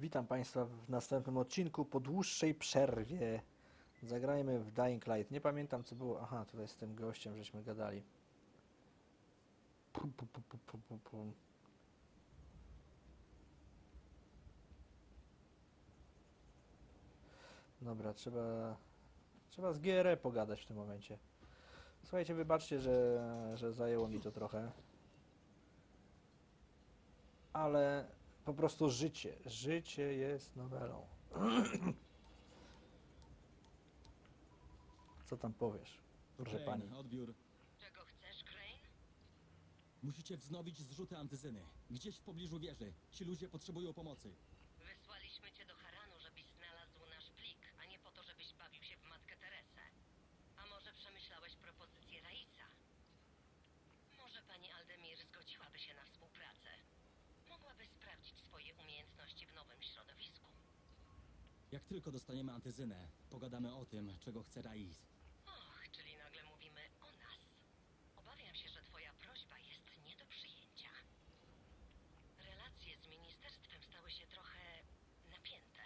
Witam Państwa w następnym odcinku po dłuższej przerwie. Zagrajmy w Dying Light. Nie pamiętam co było. Aha, tutaj z tym gościem żeśmy gadali. Pu, pu, pu, pu, pu, pu, pu. Dobra, trzeba, trzeba z GRE pogadać w tym momencie. Słuchajcie, wybaczcie, że, że zajęło mi to trochę. Ale po prostu życie. Życie jest nowelą. Co tam powiesz, proszę Crane, pani? odbiór. Czego chcesz, Crane? Musicie wznowić zrzuty antyzyny. Gdzieś w pobliżu wieży. Ci ludzie potrzebują pomocy. Wysłaliśmy cię do Haranu, żebyś znalazł nasz plik, a nie po to, żebyś bawił się w Matkę Teresę. A może przemyślałeś propozycję Raisa? Może pani Aldemir zgodziłaby się na współpracę? Mogłaby sprawdzić swoje umiejętności w nowym środowisku. Jak tylko dostaniemy antyzynę, pogadamy o tym, czego chce Rais. Och, czyli nagle mówimy o nas. Obawiam się, że twoja prośba jest nie do przyjęcia. Relacje z ministerstwem stały się trochę napięte.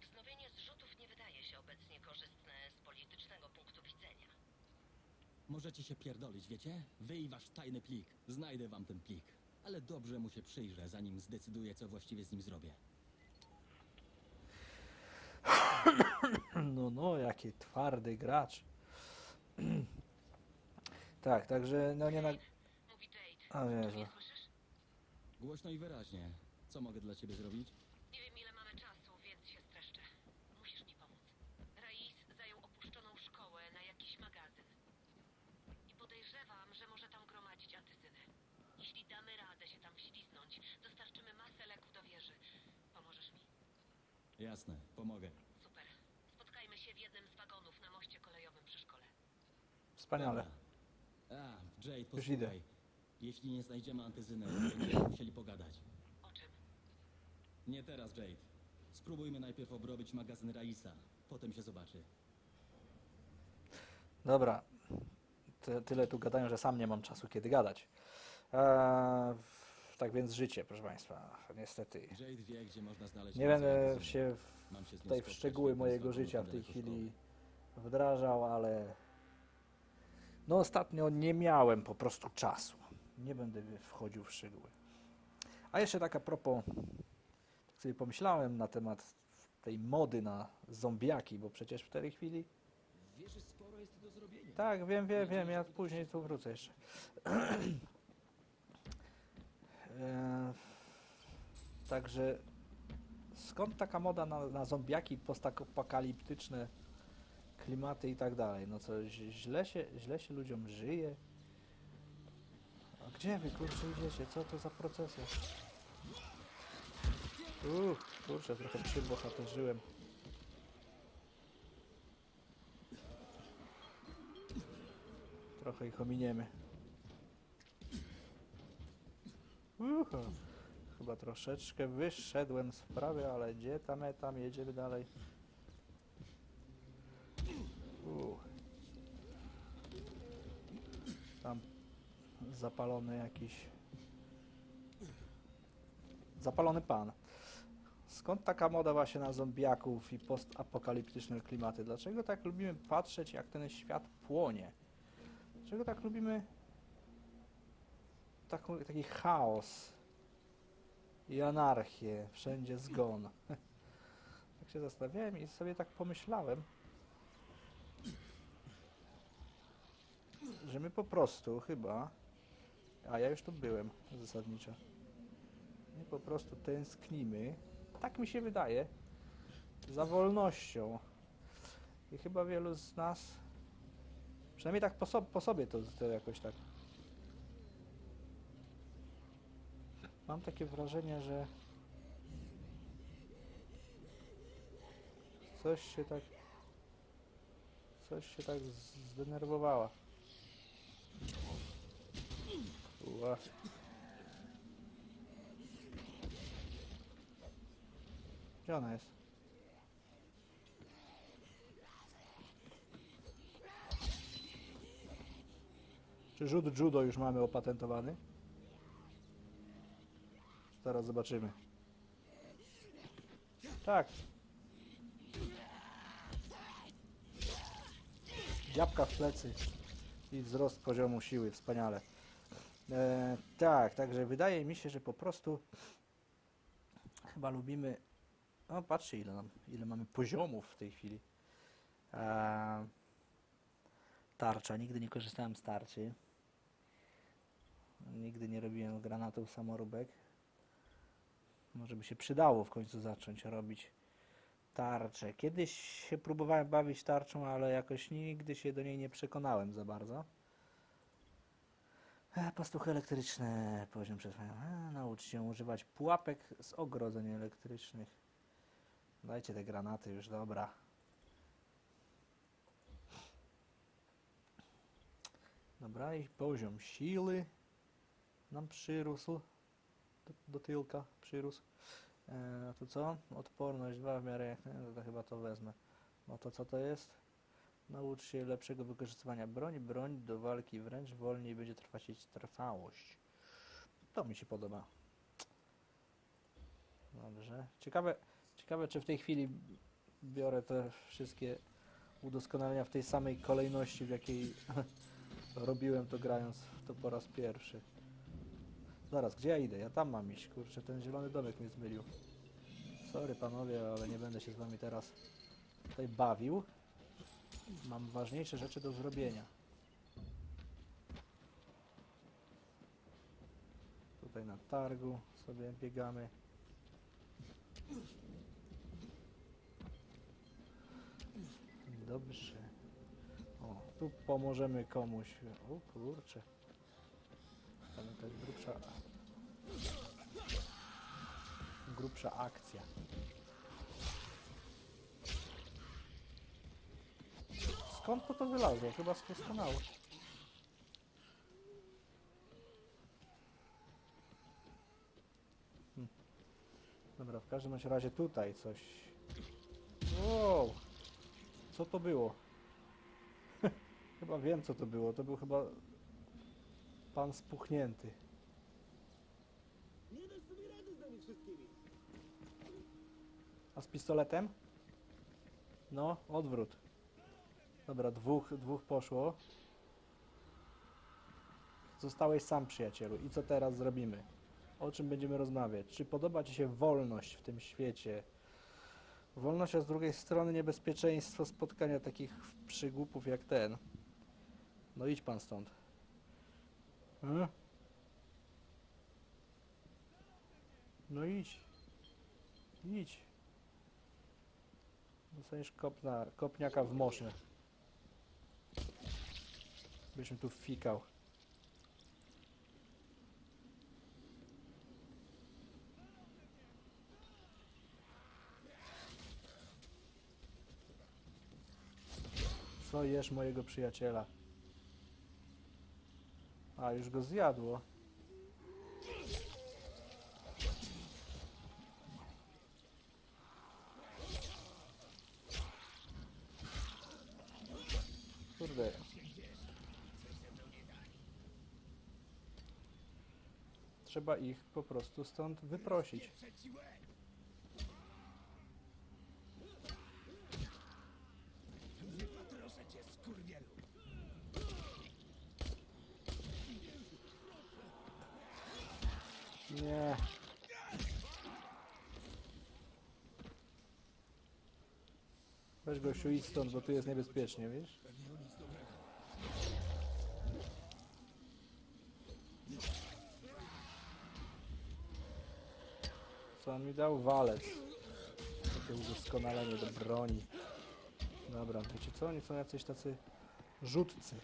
Wznowienie zrzutów nie wydaje się obecnie korzystne z politycznego punktu widzenia. Możecie się pierdolić, wiecie? Wy i wasz tajny plik. Znajdę wam ten plik. Ale dobrze mu się przyjrzę, zanim zdecyduję, co właściwie z nim zrobię. No, no, jaki twardy gracz. tak, także no nie na... Mówi Jade. A, Jezu. mnie słyszysz? Głośno i wyraźnie. Co mogę dla ciebie zrobić? Nie wiem ile mamy czasu, więc się streszczę. Musisz mi pomóc. Rais zajął opuszczoną szkołę na jakiś magazyn. I podejrzewam, że może tam gromadzić antyzynę. Jeśli damy radę się tam wśliznąć, dostarczymy masę leków do wieży. Pomożesz mi? Jasne, pomogę. Super. Spotkajmy się w jednym z wagonów na moście kolejowym przy szkole. Wspaniale. A, Jade, idę. posłuchaj. Jeśli nie znajdziemy antyzyny, będziemy musieli pogadać. O czym? Nie teraz, Jade. Spróbujmy najpierw obrobić magazyn Raisa. Potem się zobaczy. Dobra. Ty, tyle tu gadają, że sam nie mam czasu kiedy gadać. Eee, tak więc życie, proszę Państwa. Niestety. Jade wie, gdzie można znaleźć Nie będę się Mam się z tutaj w spotkać szczegóły mojego życia w tej chwili wdrażał, ale no ostatnio nie miałem po prostu czasu. Nie będę wchodził w szczegóły. A jeszcze tak a propos, tak sobie pomyślałem na temat tej mody na zombiaki, bo przecież w tej chwili Wiesz, sporo jest do zrobienia. tak, wiem, wiem, wiem, ja później tu wrócę jeszcze. E, Także skąd taka moda na, na zombiaki postapokaliptyczne klimaty i tak dalej? No co, źle się, źle się ludziom żyje? A gdzie wy kurczę idziecie? Co to za procesy? Uch, kurczę, trochę przybohaterzyłem. Trochę ich ominiemy. Uhu. Chyba troszeczkę wyszedłem z wprawy, ale gdzie tam, tam, jedziemy dalej. Uch. Tam zapalony jakiś... Zapalony pan. Skąd taka moda właśnie na zombiaków i postapokaliptyczne klimaty? Dlaczego tak lubimy patrzeć, jak ten świat płonie? Dlaczego tak lubimy taki chaos i anarchię, wszędzie zgon? tak się zastanawiałem i sobie tak pomyślałem, że my po prostu chyba, a ja już tu byłem zasadniczo, my po prostu tęsknimy, tak mi się wydaje, za wolnością. I chyba wielu z nas Przynajmniej tak po, so, po sobie to, to jakoś tak. Mam takie wrażenie, że coś się tak coś się tak zdenerwowała. Ua. Gdzie ona jest? Czy rzut judo już mamy opatentowany? Zaraz zobaczymy. Tak. Dziabka w plecy i wzrost poziomu siły, wspaniale. E, tak, także wydaje mi się, że po prostu chyba lubimy. O, patrzcie, ile, nam, ile mamy poziomów w tej chwili. E, tarcza, nigdy nie korzystałem z tarczy. Nigdy nie robiłem granatów samoróbek. Może by się przydało w końcu zacząć robić tarczę. Kiedyś się próbowałem bawić tarczą, ale jakoś nigdy się do niej nie przekonałem za bardzo. E, Pastuchy elektryczne, poziom przetrwania. E, naucz się używać pułapek z ogrodzeń elektrycznych. Dajcie te granaty już, dobra. Dobra, i poziom siły nam przyrósł. Do, do tylka przyrósł. E, a tu co? Odporność 2 w miarę jak nie, no to chyba to wezmę. No to co to jest? Naucz się lepszego wykorzystywania broni. Broń do walki wręcz wolniej będzie trwać jej trwałość. To mi się podoba. Dobrze. Ciekawe, ciekawe czy w tej chwili biorę te wszystkie udoskonalenia w tej samej kolejności, w jakiej robiłem to grając to po raz pierwszy. Zaraz, gdzie ja idę? Ja tam mam iść, kurczę, ten zielony domek mnie zmylił. Sorry panowie, ale nie będę się z wami teraz tutaj bawił. Mam ważniejsze rzeczy do zrobienia. Tutaj na targu sobie biegamy. Dobrze. O, tu pomożemy komuś. O kurczę. Tam jakaś grubsza... Grubsza akcja. Skąd to to wylazło? Chyba z kanału. Hm. Dobra, w każdym razie tutaj coś. Wow! Co to było? chyba wiem co to było. To był chyba pan spuchnięty. Nie dasz sobie rady z nami wszystkimi. A z pistoletem? No, odwrót. Dobra, dwóch, dwóch poszło. Zostałeś sam, przyjacielu. I co teraz zrobimy? O czym będziemy rozmawiać? Czy podoba Ci się wolność w tym świecie? Wolność, a z drugiej strony niebezpieczeństwo spotkania takich przygłupów jak ten. No idź pan stąd. E? No idź. Idź. Dostaniesz kopna, kopniaka w mosze. Byśmy tu fikał. Co jesz mojego przyjaciela? A, już go zjadło. Trzeba ich po prostu stąd wyprosić. Skurwielu. Nie. Weź gościu idź stąd, bo tu jest niebezpiecznie, wiesz? Co on mi dał? Walec. Takie udoskonalenie do broni. Dobra, wiecie co? Oni są jacyś tacy rzutcy.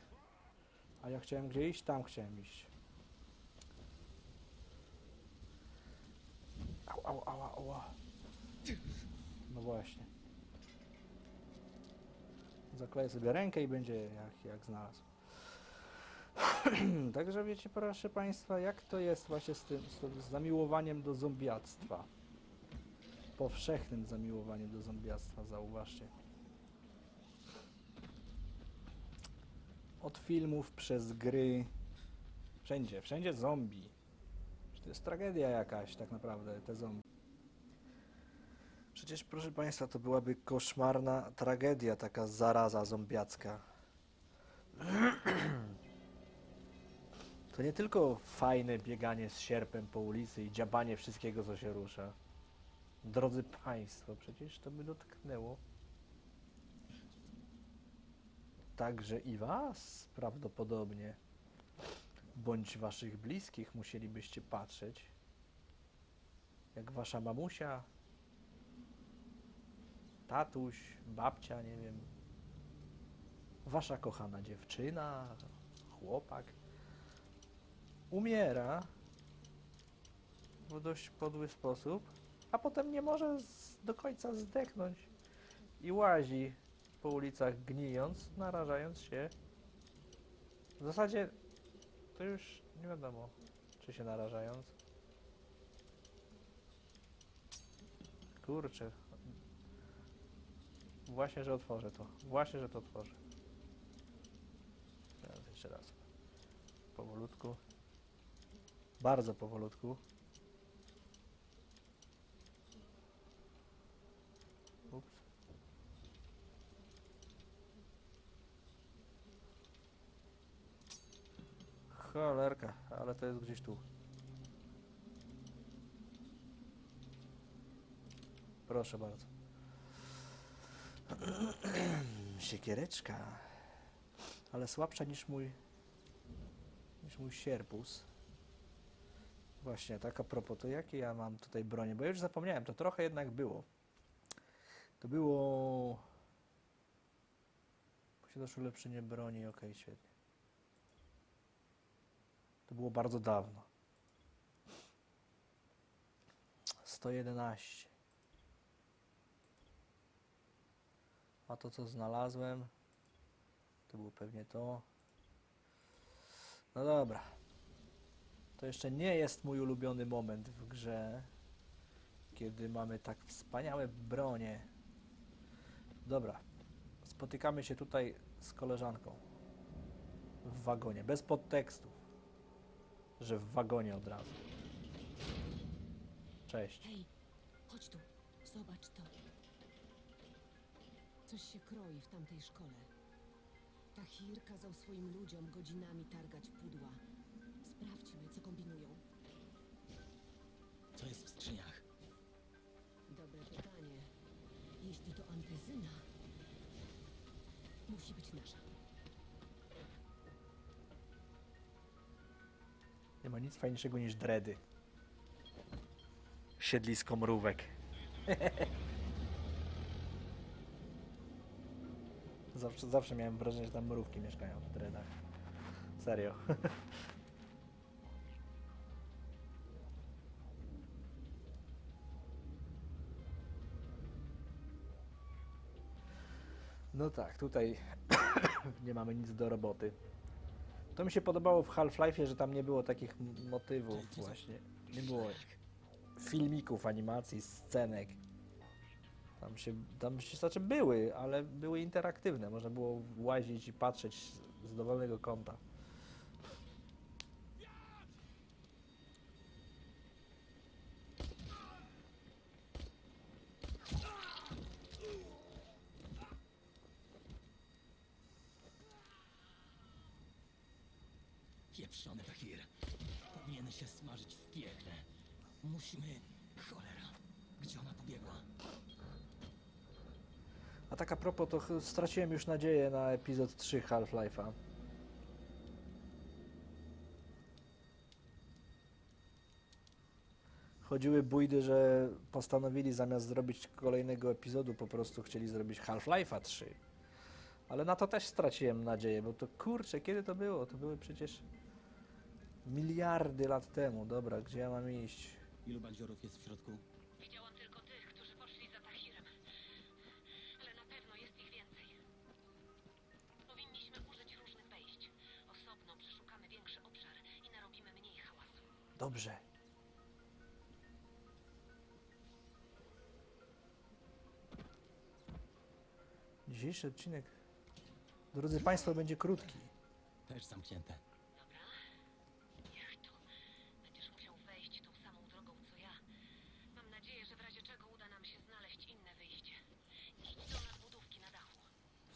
A ja chciałem gdzie iść? Tam chciałem iść. Au, au, au, au. No właśnie. Zakleję sobie rękę i będzie jak, jak znalazł. Także wiecie, proszę Państwa, jak to jest właśnie z tym, z tym zamiłowaniem do zombiactwa. Powszechnym zamiłowaniem do zombiactwa, zauważcie. Od filmów, przez gry. Wszędzie, wszędzie zombie. To jest tragedia jakaś tak naprawdę, te zombie. Przecież, proszę Państwa, to byłaby koszmarna tragedia, taka zaraza zombiacka. To nie tylko fajne bieganie z sierpem po ulicy i dziabanie wszystkiego, co się rusza. Drodzy Państwo, przecież to by dotknęło także i Was prawdopodobnie, bądź Waszych bliskich musielibyście patrzeć, jak Wasza mamusia, tatuś, babcia, nie wiem, Wasza kochana dziewczyna, chłopak umiera w dość podły sposób, a potem nie może z, do końca zdechnąć i łazi po ulicach gnijąc, narażając się. W zasadzie to już nie wiadomo, czy się narażając. Kurczę. Właśnie, że otworzę to. Właśnie, że to otworzę. Teraz jeszcze raz. Powolutku. Bardzo powolutku. Cholerka, ale to jest gdzieś tu. Proszę bardzo. Siekiereczka. Ale słabsza niż mój niż mój sierpus. Właśnie, tak a propos, to jakie ja mam tutaj bronie? Bo ja już zapomniałem, to trochę jednak było. To było... Posiadasz ulepszenie broni, okej, świetnie. To było bardzo dawno. 111. A to co znalazłem, to było pewnie to. No dobra. To jeszcze nie jest mój ulubiony moment w grze, kiedy mamy tak wspaniałe bronie. Dobra. Spotykamy się tutaj z koleżanką w wagonie, bez podtekstów, że w wagonie od razu. Cześć. Hej, chodź tu, zobacz to. Coś się kroi w tamtej szkole. Tahir kazał swoim ludziom godzinami targać pudła. Ma nic fajniejszego niż dredy. Siedlisko mrówek. zawsze, zawsze miałem wrażenie, że tam mrówki mieszkają w dredach. Serio. No tak, tutaj nie mamy nic do roboty. To mi się podobało w Half-Life'ie, że tam nie było takich motywów właśnie. Nie było filmików, animacji, scenek. Tam się, tam się, znaczy były, ale były interaktywne. Można było łazić i patrzeć z dowolnego kąta. Pieprzony Tahir. Powinien się smażyć w piekle. Musimy... Cholera. Gdzie ona pobiegła? A tak a propos, to straciłem już nadzieję na epizod 3 Half-Life'a. Chodziły bójdy, że postanowili zamiast zrobić kolejnego epizodu, po prostu chcieli zrobić Half-Life'a 3. Ale na to też straciłem nadzieję, bo to kurczę, kiedy to było? To były przecież miliardy lat temu. Dobra, gdzie ja mam iść? Ilu bandziorów jest w środku? Dobrze. Dzisiejszy odcinek, drodzy Państwo, będzie krótki. Też zamknięte. Dobra. Jachto, będziesz musiał wejść tą samą drogą co ja. Mam nadzieję, że w razie uda nam się znaleźć inne wyjście. Idź do na dachu.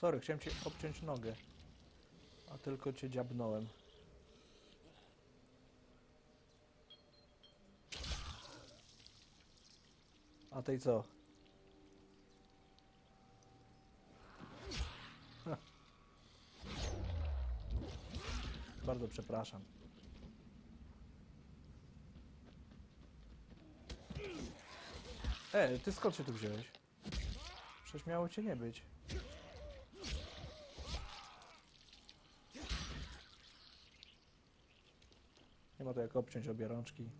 Sorry, chciałem Cię obciąć nogę, a tylko Cię dziabnąłem. A tej co? Bardzo przepraszam. E, ty skąd się tu wziąłeś? Przecież miało cię nie być. Nie ma to jak obciąć obie rączki.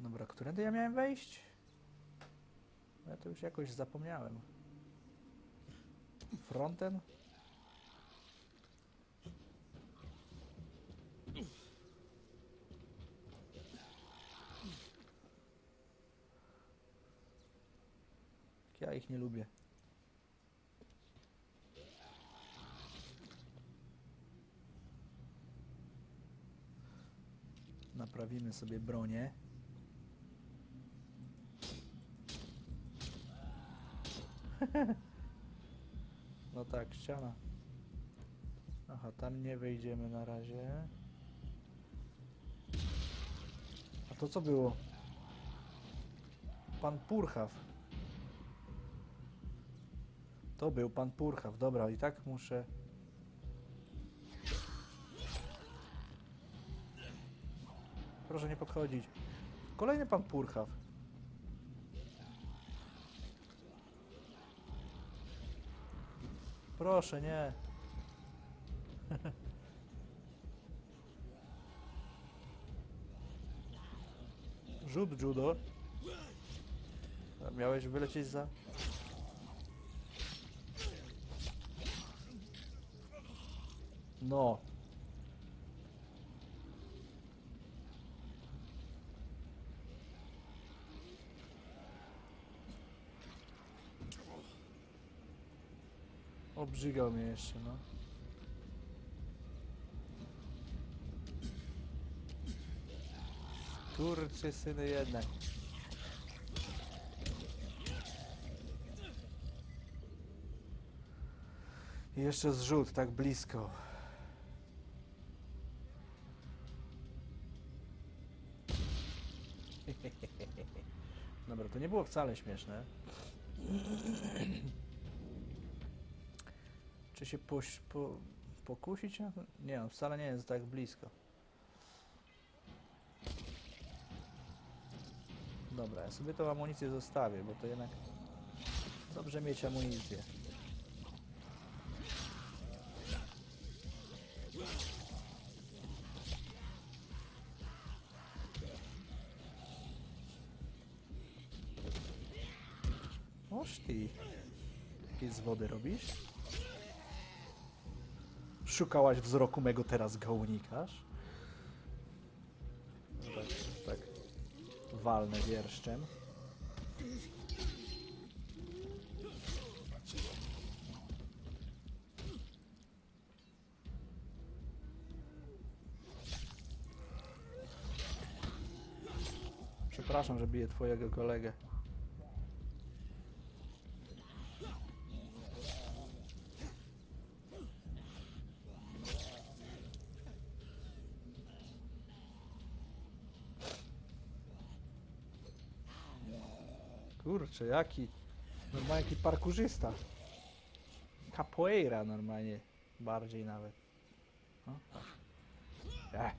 Dobra, którędy ja miałem wejść? Ja to już jakoś zapomniałem. Frontem? Ja ich nie lubię. Naprawimy sobie bronię. No tak, ściana. Aha, tam nie wejdziemy na razie. A to co było? Pan Purchaw. To był pan Purchaw. Dobra, i tak muszę... Proszę nie podchodzić. Kolejny pan Purchaw. Proszę, nie. Rzut judo. Miałeś wylecieć za... No. Obrzygał mnie jeszcze, no. Kurczy syny jednak. I jeszcze zrzut tak blisko. Dobra, to nie było wcale śmieszne. Czy się poś, po, pokusić? Nie, on wcale nie jest tak blisko. Dobra, ja sobie tą amunicję zostawię, bo to jednak dobrze mieć amunicję. Oż ty. Jakie z wody robisz? Szukałaś wzroku mego, teraz go unikasz? Tak, tak walnę wierszczem. Przepraszam, że biję twojego kolegę. Kurczę, jaki normalnie jaki parkurzysta. Capoeira normalnie, bardziej nawet. No, tak. E.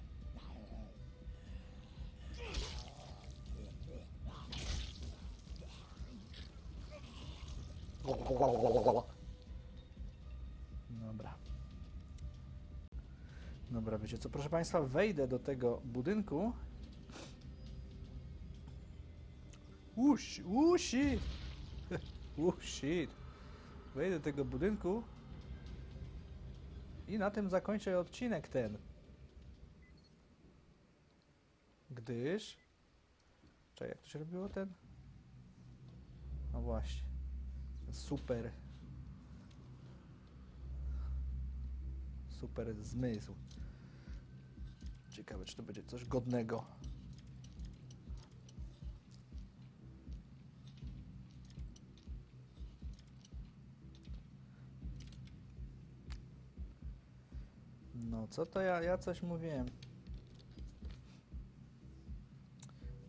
Dobra. Dobra, wiecie co, proszę Państwa, wejdę do tego budynku. Uś, usi! Uh, shit. Wejdę do tego budynku i na tym zakończę odcinek ten. Gdyż... Czekaj, jak to się robiło ten? No właśnie. Super. Super zmysł. Ciekawe, czy to będzie coś godnego. No, co to ja, ja coś mówiłem.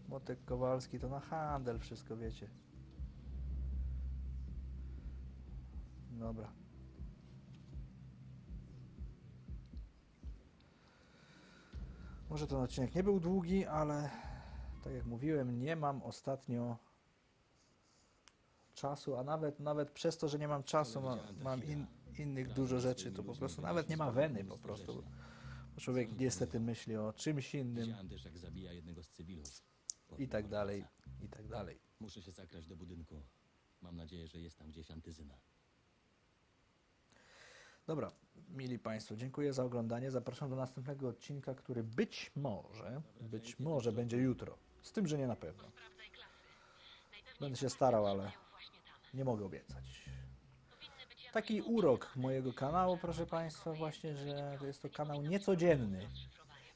Motek Kowalski to na handel wszystko, wiecie. Dobra. Może ten odcinek nie był długi, ale tak jak mówiłem, nie mam ostatnio czasu, a nawet nawet przez to, że nie mam czasu, ma, mam in, innych dużo rzeczy, to po prostu nawet nie ma weny po prostu. Bo człowiek niestety myśli o czymś innym jak zabija jednego z cywilów. i tak dalej, i tak dalej. Muszę się zakraść do budynku. Mam nadzieję, że jest tam gdzieś antyzyna. Dobra, mili Państwo, dziękuję za oglądanie. Zapraszam do następnego odcinka, który być może, być może będzie jutro. Z tym, że nie na pewno. Będę się starał, ale nie mogę obiecać. Taki urok mojego kanału, proszę Państwa, właśnie, że to jest to kanał niecodzienny.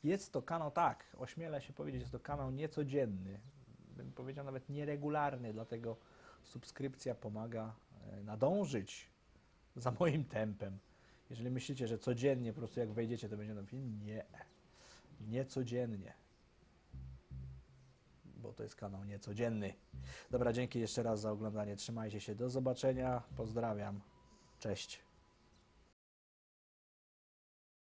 Jest to kanał, tak, ośmielę się powiedzieć, jest to kanał niecodzienny. Bym powiedział nawet nieregularny, dlatego subskrypcja pomaga e, nadążyć za moim tempem. Jeżeli myślicie, że codziennie, po prostu jak wejdziecie, to będzie ten film, nie. Nie codziennie. Bo to jest kanał niecodzienny. Dobra, dzięki jeszcze raz za oglądanie. Trzymajcie się. Do zobaczenia. Pozdrawiam. Cześć.